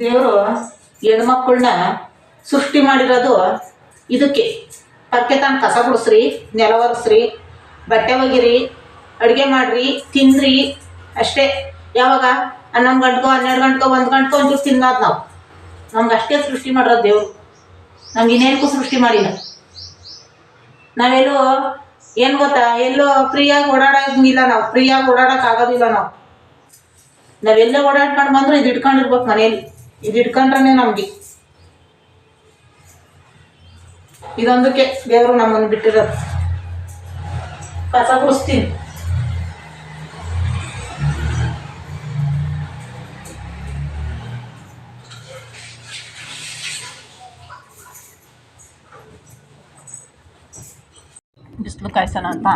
ದೇವರು ಹೆಣ್ಮಕ್ಳನ್ನ ಸೃಷ್ಟಿ ಮಾಡಿರೋದು ಇದಕ್ಕೆ. ಪಕ್ಕೆ ತಾನು ಕಸ ಗುಡಿಸ್ರಿ, ನೆಲ ಒರೆಸ್ರಿ, ಬಟ್ಟೆ ಒಗಿರಿ, ಅಡುಗೆ ಮಾಡಿರಿ, ತಿನ್ರಿ. ಅಷ್ಟೇ. ಯಾವಾಗ? ಹನ್ನೊಂದು ಗಂಟೆಗೋ ಹನ್ನೆರಡು ಗಂಟೆಗೋ ಒಂದು ಗಂಟೆಗೋ ಒಂಚೂರು ತಿನ್ನೋದು ನಾವು. ನಮ್ಗೆ ಅಷ್ಟೇ ಸೃಷ್ಟಿ ಮಾಡಿರೋದು ದೇವರು. ನಮ್ಗೆ ಇನ್ನೇನಕ್ಕೂ ಸೃಷ್ಟಿ ಮಾಡಿಲ್ಲ. ನಾವೆಲ್ಲೂ ಏನು ಗೊತ್ತಾ? ಎಲ್ಲೋ ಫ್ರೀಯಾಗಿ ಓಡಾಡೋದಿಲ್ಲ ನಾವು. ಫ್ರೀಯಾಗಿ ಓಡಾಡೋಕ್ಕಾಗೋದಿಲ್ಲ ನಾವು. ನಾವೆಲ್ಲ ಓಡಾಡ್ಕೊಂಡು ಬಂದರೂ ಇದು ಇಟ್ಕೊಂಡಿರ್ಬೇಕು ಮನೇಲಿ. ಇದು ಇಟ್ಕೊಂಡ್ರೆ ನಮಗೆ. ಇದೊಂದಕ್ಕೆ ದೇವರು ನಮ್ಮನ್ನು ಬಿಟ್ಟಿರೋದು. ಕಸ ಗುಡಿಸ್ತೀನಿ. ಬಿಸಿಲು ಕಾಯ್ಸೋಣ ಅಂತ.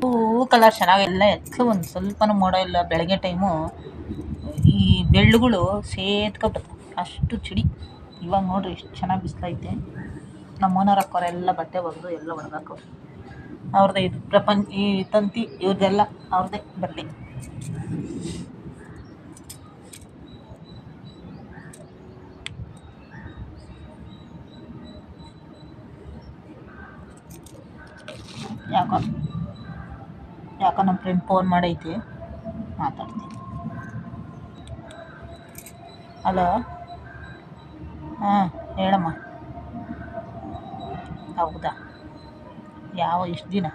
ಹೂ ಕಲರ್ ಚೆನ್ನಾಗಿಲ್ಲ ಎತ್ಲು ಒಂದು ಸ್ವಲ್ಪನೂ ಮೋಡ ಇಲ್ಲ. ಬೆಳಗ್ಗೆ ಟೈಮು ಬೆಳ್ಳುಗಳು ಸೇದ್ಕೊಬಿಡುತ್ತೆ ಅಷ್ಟು ಚಿಡಿ. ಇವಾಗ ನೋಡ್ರಿ ಎಷ್ಟು ಚೆನ್ನಾಗಿ ಬಿಸಿಲೈತೆ. ನಮ್ಮ ಓನರ್ ಅಕ್ಕವರೆಲ್ಲ ಬಟ್ಟೆ ಒಗೆದು ಎಲ್ಲ ಒಣಗಾಕವ್ರು. ಅವ್ರದ್ದೇ ಇದು ಪ್ರಪಂಚ ಈ ತಂತಿ ಇವ್ರದ್ದೆಲ್ಲ ಅವ್ರದ್ದೇ ಬರಲಿ ಯಾಕೋ ಯಾಕೋ ನಮ್ಮ ಫ್ರೆಂಡ್ ಫೋನ್ ಮಾಡೈತಿ. ಮಾತಾಡ್ತೀನಿ. ಹಲೋ? ಹಾಂ, ಹೇಳಮ್ಮ. ಹೌದಾ? ಯಾವ ಇಷ್ಟು ದಿನ?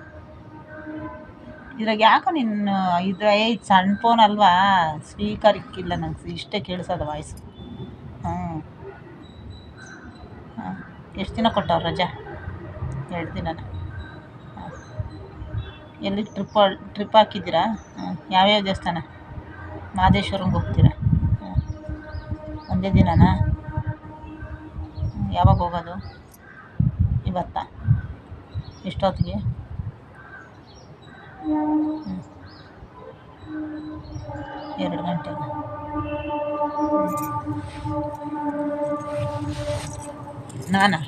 ಇದ್ರಾಗ ಯಾಕೋ ನಿನ್ನ ಇದು ಏ ಸಣ್ಣ ಫೋನ್ ಅಲ್ವಾ? ಸ್ಪೀಕರ್ ಇಕ್ಕಿಲ್ಲ ನಂಗೆ. ಇಷ್ಟೇ ಕೇಳಿಸೋದು ವಾಯ್ಸು ಹ್ಞೂ ಹಾಂ. ಎಷ್ಟು ದಿನ ಕೊಟ್ಟವ್ರು ರಜಾ? ಎರಡು ದಿನನ? ಎಲ್ಲಿ ಟ್ರಿಪ್ ಟ್ರಿಪ್ ಹಾಕಿದ್ದೀರಾ? ಹಾಂ. ಯಾವ್ಯಾವ ದೇವಸ್ಥಾನ? ಮಹದೇಶ್ವರಂಗೆ ಹೋಗ್ತೀರಾ? ಒಂದೇ ದಿನನಾ? ಯಾವಾಗ ಹೋಗೋದು? ಇವತ್ತಾ? ಎಷ್ಟೊತ್ತಿಗೆ? ಎರಡು ಗಂಟೆಗೆ ನಾನಾ?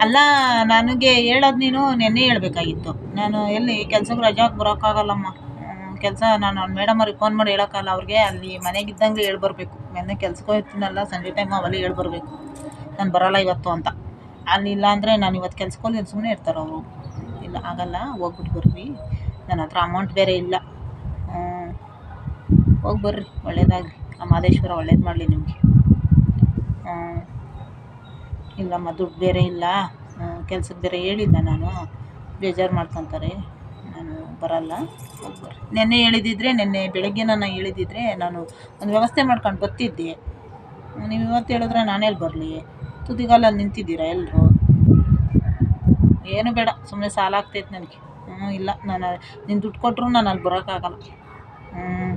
ಅಲ್ಲ, ನನಗೆ ಹೇಳೋದು ನೀನು ನೆನ್ನೆ ಹೇಳ್ಬೇಕಾಗಿತ್ತು. ನಾನು ಎಲ್ಲಿ ಕೆಲ್ಸಕ್ಕೆ ರಜಾಕ್ಕೆ ಬರೋಕ್ಕಾಗಲ್ಲಮ್ಮ. ಕೆಲಸ ನಾನು ಅವ್ನ ಮೇಡಮ್ ಅವ್ರಿಗೆ ಫೋನ್ ಮಾಡಿ ಹೇಳೋಕ್ಕಲ್ಲ ಅವ್ರಿಗೆ ಅಲ್ಲಿ ಮನೆಗಿದ್ದಂಗೆ ಹೇಳಿ ಬರಬೇಕು. ನೆನ್ನೆ ಕೆಲ್ಸಕ್ಕೆ ಹೋಗ್ತೀನಲ್ಲ ಸಂಜೆ ಟೈಮ್ ಅವಲ್ಲಿ ಹೇಳಿ ಬರಬೇಕು. ನಾನು ಬರೋಲ್ಲ ಇವತ್ತು ಅಂತ. ಅಲ್ಲಿ ಇಲ್ಲ ಅಂದರೆ ನಾನು ಇವತ್ತು ಕೆಲ್ಸಕ್ಕೆ ಹೋಗಿ ಸುಮ್ಮನೆ ಇರ್ತಾರೆ ಅವರು. ಇಲ್ಲ, ಆಗಲ್ಲ ಹೋಗ್ಬಿಟ್ಟು ಬರ್ರಿ. ನನ್ನ ಹತ್ರ ಅಮೌಂಟ್ ಬೇರೆ ಇಲ್ಲ. ಹೋಗಿ ಬರ್ರಿ, ಒಳ್ಳೇದಾಗಲಿ. ಆ ಮಾದೇಶ್ವರ ಒಳ್ಳೇದು ಮಾಡಲಿ ನಿಮಗೆ. ಇಲ್ಲಮ್ಮ, ದುಡ್ಡು ಬೇರೆ ಇಲ್ಲ. ಕೆಲ್ಸಕ್ಕೆ ಬೇರೆ ಹೇಳಿದ್ದೆ ನಾನು. ಬೇಜಾರು ಮಾಡ್ಕೊತಾರೆ. ಬರಲ್ಲ. ನೆನ್ನೆ ಹೇಳಿದಿದ್ರೆ, ನೆನ್ನೆ ಬೆಳಗ್ಗೆ ನಾನು ಹೇಳಿದಿದ್ರೆ ನಾನು ಒಂದು ವ್ಯವಸ್ಥೆ ಮಾಡ್ಕೊಂಡು ಬರ್ತಿದ್ದೆ. ನೀವು ಇವತ್ತು ಹೇಳಿದ್ರೆ ನಾನೆಲ್ಲಿ ಬರಲಿ. ತುದಿಗಾಲ ನಿಂತಿದ್ದೀರಾ ಎಲ್ಲರೂ ಏನು ಬೇಡ ಸುಮ್ಮನೆ ಸಾಲ ಆಗ್ತೈತೆ ನನಗೆ. ಹ್ಞೂ ಇಲ್ಲ, ನಾನು ನಿನ್ನ ದುಡ್ಡು ಕೊಟ್ಟರು ನಾನು ಅಲ್ಲಿ ಬರೋಕ್ಕಾಗಲ್ಲ. ಹ್ಞೂ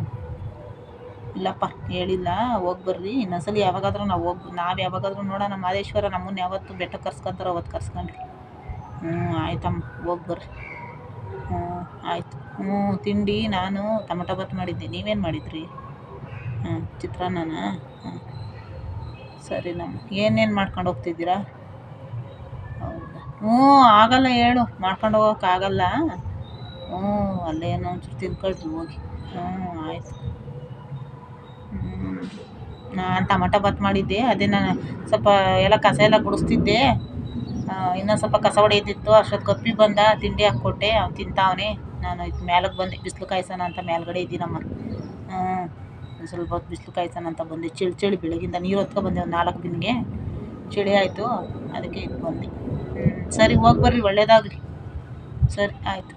ಇಲ್ಲಪ್ಪ, ಹೇಳಿಲ್ಲ, ಹೋಗಿ ಬರ್ರಿ. ಇನ್ನೊಂದ್ಸಲಿ ಯಾವಾಗಾದ್ರೂ ನಾವು ಹೋಗಿ ನಾವು ಯಾವಾಗಾದ್ರೂ ನೋಡೋಣ. ಮಹದೇಶ್ವರ ನಮ್ಮನ್ನ ಯಾವತ್ತು ಬೆಟ್ಟಕ್ಕೆ ಕರ್ಸ್ಕೊಂತಾರೋ ಅವತ್ತು ಕರ್ಸ್ಕೊಂಡ್ರಿ. ಹ್ಞೂ ಆಯ್ತಮ್ಮ, ಹೋಗಿ ಬರ್ರಿ. ಆಯಿತು. ಹ್ಞೂ, ತಿಂಡಿ, ನಾನು ಟಮಟ ಬಾತ್ ಮಾಡಿದ್ದೆ. ನೀವೇನು ಮಾಡಿದ್ರಿ? ಹಾಂ, ಚಿತ್ರಾನ್ನನಾ? ಸರಿ ಸರಿನಮ್ಮ ಏನೇನು ಮಾಡ್ಕೊಂಡು ಹೋಗ್ತಿದ್ದೀರಾ? ಹೌದಾ? ಹ್ಞೂ, ಆಗಲ್ಲ ಹೇಳು. ಮಾಡ್ಕೊಂಡು ಹೋಗೋಕ್ಕಾಗಲ್ಲ ಹ್ಞೂ, ಅಲ್ಲೇ ಏನೋ ಒಂಚೂರು ತಿನ್ಕೊಳ್ರಿ ಹೋಗಿ. ಹ್ಞೂ, ಆಯಿತು. ನಾನು ಟಮಟ ಬಾತ್ ಮಾಡಿದ್ದೆ. ಅದೇ ನಾನು ಸ್ವಲ್ಪ ಎಲ್ಲ ಕಸ ಎಲ್ಲ ಗುಡಿಸ್ತಿದ್ದೆ. ಇನ್ನೊಂದು ಸ್ವಲ್ಪ ಕಸ ಹೊಡೆಯದಿತ್ತು. ಅಷ್ಟೊತ್ತು ಕಪ್ಪಿ ಬಂದ, ತಿಂಡಿ ಹಾಕ್ಕೊಟ್ಟೆ. ಅವ್ನು ತಿಂತಾವನೆ. ನಾನು ಇದು ಮ್ಯಾಲಕ್ಕೆ ಬಂದೆ ಬಿಸಿಲು ಕಾಯ್ಸೋಣ ಅಂತ ಮೇಲ್ಗಡೆ ಇದ್ದೀನಮ್ಮ. ಹ್ಞೂ ಸ್ವಲ್ಪ ಹೊತ್ತು ಬಿಸಿಲು ಕಾಯ್ಸೋಣ ಅಂತ ಬಂದೆ. ಚಳಿ ಚಳಿ ಬೆಳಗಿಂದ ನೀರು ಹೊತ್ಕೊ ಬಂದೆ ಒಂದು ನಾಲ್ಕು ದಿನಗೆ. ಚಳಿ ಆಯಿತು, ಅದಕ್ಕೆ ಇದು ಬಂದೆ. ಹ್ಞೂ ಸರಿ ಹೋಗಿ ಬರ್ರಿ, ಒಳ್ಳೇದಾಗಲಿ. ಸರಿ, ಆಯಿತು.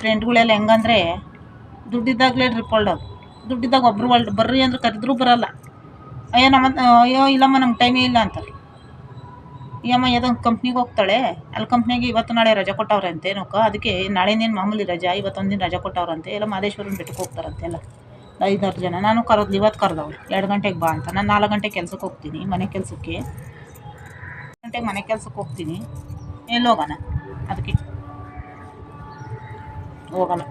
ಫ್ರೆಂಡ್ಗಳೆಲ್ಲ ಹೆಂಗಂದ್ರೆ ದುಡ್ಡಿದ್ದಾಗಲೇ ಟ್ರಿಪ್ ಹೊಲ್ಡೋದು ದುಡ್ಡಿದ್ದಾಗ ಒಬ್ರು ಒಳ್ಳೆ ಬರ್ರಿ ಅಂದ್ರೆ ಕರೆದ್ರೂ ಬರಲ್ಲ. ಅಯ್ಯೋ ನಮ್ಮ ಅಯ್ಯೋ, ಇಲ್ಲಮ್ಮ ನಮ್ಗೆ ಟೈಮೇ ಇಲ್ಲ ಅಂತಾರೆ. ಈ ಅಮ್ಮ ಯಾವುದೋ ಕಂಪ್ನಿಗೆ ಹೋಗ್ತಾಳೆ. ಅಲ್ಲಿ ಕಂಪ್ನಿಗೆ ಇವತ್ತು ನಾಳೆ ರಜೆ ಕೊಟ್ಟವ್ರೆ ಅಂತೆ ಏನಕ್ಕ ಅದಕ್ಕೆ ನಾಳೆನೇನು ಮಾಮೂಲಿ ರಜಾ? ಇವತ್ತೊಂದು ದಿನ ರಜೆ ಕೊಟ್ಟವ್ರಂತೆ ಎಲ್ಲ ಮಹದೇಶ್ವರನ ಬೆಟ್ಟಕ್ಕೆ ಹೋಗ್ತಾರಂತೆ ಎಲ್ಲ. ಐದಾರು ಜನ. ನಾನು ಕರೋದು ಇವತ್ತು ಕರೆದವಳು. ಎರಡು ಗಂಟೆಗೆ ಬಾ ಅಂತ. ನಾನು ನಾಲ್ಕು ಗಂಟೆ ಕೆಲ್ಸಕ್ಕೆ ಹೋಗ್ತೀನಿ, ಮನೆ ಕೆಲಸಕ್ಕೆ. ಗಂಟೆಗೆ ಮನೆ ಕೆಲ್ಸಕ್ಕೆ ಹೋಗ್ತೀನಿ. ಎಲ್ಲಿ ಹೋಗೋಣ? ಅದಕ್ಕೆ. ಹೋಗಲ್ಲ.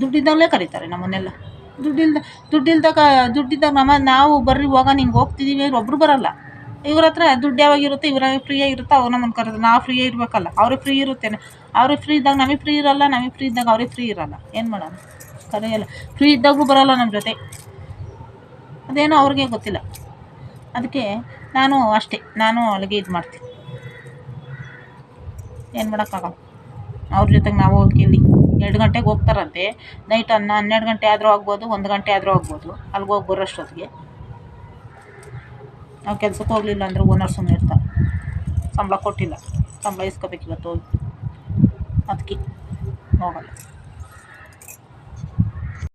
ದುಡ್ಡಿದ್ದಾಗಲೇ ಕರೀತಾರೆ ನಮ್ಮನ್ನೆಲ್ಲ. ದುಡ್ಡಿಲ್ದ ದುಡ್ಡಿಲ್ದಾಗ ದುಡ್ಡಿದ್ದಾಗ ನಮ್ಮ ನಾವು ಬರ್ರಿ, ಹೋಗೋಣ, ಹಿಂಗೆ ಹೋಗ್ತಿದ್ದೀವಿ ಒಬ್ಬರು ಬರಲ್ಲ. ಇವ್ರ ಹತ್ರ ದುಡ್ಡು ಯಾವಾಗ ಇರುತ್ತೆ ಇವ್ರ ಫ್ರೀ ಆಗಿರುತ್ತೆ ಅವ್ರು ನಮ್ಮನ್ನು ಕರೆದು ನಾವು ಫ್ರೀ ಇರಬೇಕಲ್ಲ ಅವ್ರಿಗೆ ಫ್ರೀ ಇರುತ್ತೇನೆ. ಅವ್ರಿಗೆ ಫ್ರೀ ಇದ್ದಾಗ ನಮಗೆ ಫ್ರೀ ಇರಲ್ಲ, ನಮಗೆ ಫ್ರೀ ಇದ್ದಾಗ ಅವ್ರಿಗೆ ಫ್ರೀ ಇರಲ್ಲ. ಏನು ಮಾಡೋಣ ಕರೆಯಲ್ಲ ಫ್ರೀ ಇದ್ದಾಗೂ ಬರಲ್ಲ ನಮ್ಮ ಜೊತೆ. ಅದೇನೋ ಅವ್ರಿಗೆ ಗೊತ್ತಿಲ್ಲ. ಅದಕ್ಕೆ ನಾನು ಅಷ್ಟೇ, ನಾನು ಅಲ್ಲಿಗೆ ಇದು ಮಾಡ್ತೀನಿ. ಏನು ಮಾಡೋಕ್ಕಾಗಲ್ಲ. ಅವ್ರ ಜೊತೆಗೆ ನಾವು ಹೋಗಿ ಇಲ್ಲಿ ಎರಡು ಗಂಟೆಗೆ ಹೋಗ್ತಾರಂತೆ. ನೈಟ್ ಹನ್ನ ಹನ್ನೆರಡು ಗಂಟೆ ಆದರೂ ಆಗ್ಬೋದು, ಒಂದು ಗಂಟೆ ಆದರೂ ಆಗ್ಬೋದು. ಅಲ್ಲಿಗೆ ಹೋಗಿ ಬರೋಷ್ಟೊತ್ತಿಗೆ. ನಾವು ಕೆಲ್ಸಕ್ಕೆ ಹೋಗಲಿಲ್ಲ ಅಂದ್ರೆ ಓನರ್ ಸುಮ್ಮನೆ ಇರ್ತಾರೆ. ಸಂಬಳ ಕೊಟ್ಟಿಲ್ಲ. ಸಂಬಳ ಇಸ್ಕೋಬೇಕು ಇವತ್ತು. ಹೋಗಿ ಅದಕ್ಕೆ ಹೋಗಲ್ಲ